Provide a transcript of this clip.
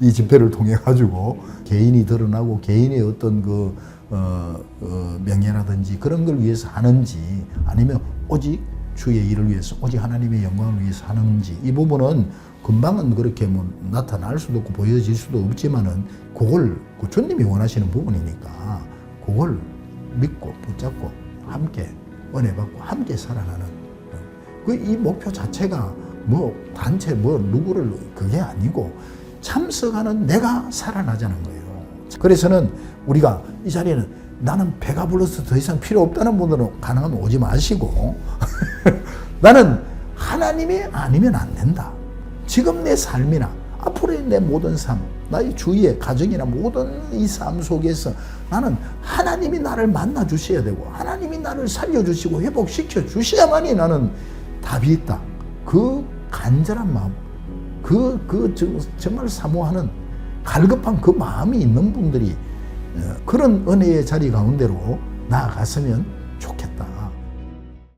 이 집회를 통해 가지고 개인이 드러나고 개인의 어떤 그 어, 어, 명예라든지 그런 걸 위해서 하는지 아니면 오직 주의 일을 위해서 오직 하나님의 영광을 위해서 하는지 이 부분은 금방은 그렇게 뭐 나타날 수도 없고 보여질 수도 없지만은 그걸 그 주님이 원하시는 부분이니까 그걸 믿고 붙잡고 함께 은혜 받고 함께 살아가는 그 이 목표 자체가 뭐 단체 뭐 누구를 그게 아니고 참석하는 내가 살아나자는 거예요. 그래서는 우리가 이 자리에는 나는 배가 불러서 더 이상 필요 없다는 분들은 가능하면 오지 마시고 나는 하나님이 아니면 안 된다. 지금 내 삶이나 앞으로의 내 모든 삶, 나의 주위의 가정이나 모든 이 삶 속에서 나는 하나님이 나를 만나 주셔야 되고 하나님이 나를 살려 주시고 회복시켜 주셔야만이 나는 답이 있다. 그 간절한 마음, 그, 그 정- 정말 사모하는 갈급한 그 마음이 있는 분들이 어, 그런 은혜의 자리 가운데로 나아갔으면